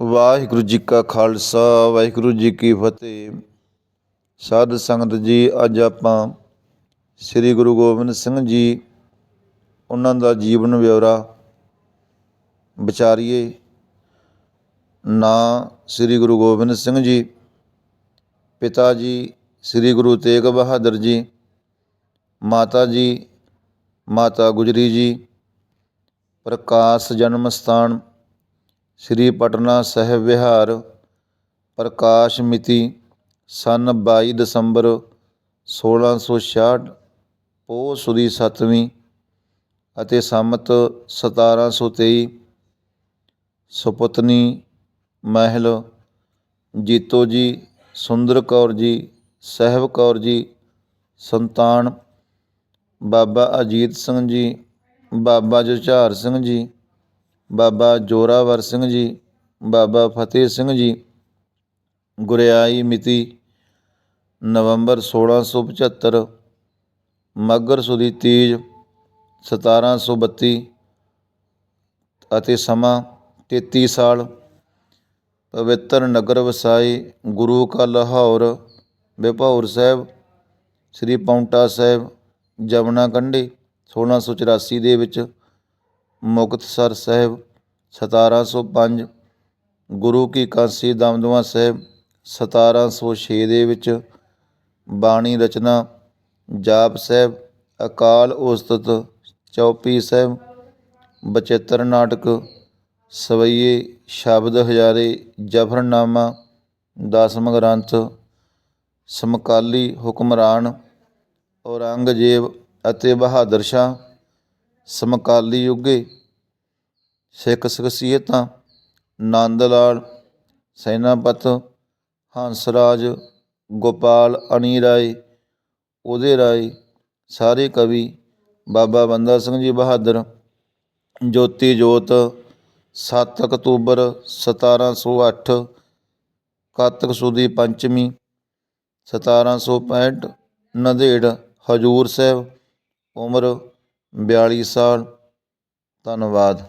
ਵਾਹਿਗੁਰੂ ਜੀ ਕਾ ਖਾਲਸਾ, ਵਾਹਿਗੁਰੂ ਜੀ ਕੀ ਫਤਿਹ। ਸਾਧ ਸੰਗਤ ਜੀ, ਅੱਜ ਆਪਾਂ ਸ੍ਰੀ ਗੁਰੂ ਗੋਬਿੰਦ ਸਿੰਘ ਜੀ, ਉਹਨਾਂ ਦਾ ਜੀਵਨ ਵਿਵਰਾ ਵਿਚਾਰੀਏ। ਨਾਂ ਸ੍ਰੀ ਗੁਰੂ ਗੋਬਿੰਦ ਸਿੰਘ ਜੀ, ਪਿਤਾ ਜੀ ਸ੍ਰੀ ਗੁਰੂ ਤੇਗ ਬਹਾਦਰ ਜੀ, ਮਾਤਾ ਜੀ, ਮਾਤਾ ਗੁਜਰੀ ਜੀ, ਪ੍ਰਕਾਸ਼ ਜਨਮ ਸਥਾਨ ਸ੍ਰੀ ਪਟਨਾ ਸਾਹਿਬ ਵਿਹਾਰ, ਪ੍ਰਕਾਸ਼ ਮਿਤੀ, ਸੰਨ 22 ਦਸੰਬਰ 1666 ਪੋਹ ਸੁਦੀ 7ਵੀਂ ਅਤੇ ਸੰਮਤ 1723 ਸੁਪਤਨੀ ਮਹਿਲ, ਜੀਤੋ ਜੀ, ਸੁੰਦਰ ਕੌਰ ਜੀ, ਸਾਹਿਬ ਕੌਰ ਜੀ, ਸੰਤਾਨ, ਬਾਬਾ ਅਜੀਤ ਸਿੰਘ ਜੀ, ਬਾਬਾ ਜੁਝਾਰ ਸਿੰਘ ਜੀ ਬਾਬਾ ਜੋਰਾਵਰ ਸਿੰਘ ਜੀ, ਬਾਬਾ ਫਤਿਹ ਸਿੰਘ ਜੀ, ਗੁਰਿਆਈ ਮਿਤੀ ਨਵੰਬਰ 1675 ਮਗਰ ਸੁਦੀ ਤੀਜ 1732 ਅਤੇ ਸਮਾਂ 33 ਸਾਲ, ਪਵਿੱਤਰ ਨਗਰ ਵਸਾਈ ਗੁਰੂ ਕਾ ਲਾਹੌਰ ਵਿਭੌਰ ਸਾਹਿਬ, ਸ੍ਰੀ ਪੌਂਟਾ ਸਾਹਿਬ, ਜਮਨਾ ਕੰਢੀ 1684 ਦੇ ਵਿੱਚ ਮੁਕਤਸਰ ਸਾਹਿਬ 1705 ਗੁਰੂ ਕੀ ਕਾਂਸੀ ਦਮਦਮਾ ਸਾਹਿਬ 1706 ਦੇ ਵਿੱਚ ਬਾਣੀ ਰਚਨਾ, ਜਾਪ ਸਾਹਿਬ, ਅਕਾਲ ਉਸਤਤ, ਚੌਪੀ ਸਾਹਿਬ, ਬਚਿੱਤਰ ਨਾਟਕ, ਸਵਈਏ ਸ਼ਬਦ ਹਜ਼ਾਰੇ, ਜਫਰਨਾਮਾ ਦਸਮ ਗ੍ਰੰਥ, ਸਮਕਾਲੀ ਹੁਕਮਰਾਨ, ਔਰੰਗਜ਼ੇਬ ਅਤੇ ਬਹਾਦਰ ਸ਼ਾਹ। ਸਮਕਾਲੀ ਯੁੱਗੇ, ਸਿੱਖ ਸ਼ਖਸੀਅਤਾਂ, ਨੰਦ ਲਾਲ ਸੈਨਾਪਤ ਹੰਸ ਰਾਜ, ਗੋਪਾਲ ਅਣੀ ਰਾਏ, ਉਹਦੇ ਰਾਏ, ਸਾਰੇ ਕਵੀ ਬਾਬਾ ਬੰਦਾ ਸਿੰਘ ਜੀ ਬਹਾਦਰ, ਜੋਤੀ ਜੋਤ 7 ਅਕਤੂਬਰ 1708 ਕਾਤਕ ਸੁਦੀ ਪੰਚਮੀ 1765 ਨੰਦੇੜ, ਹਜੂਰ ਸਾਹਿਬ, ਉਮਰ 42 ਸਾਲ ਧੰਨਵਾਦ।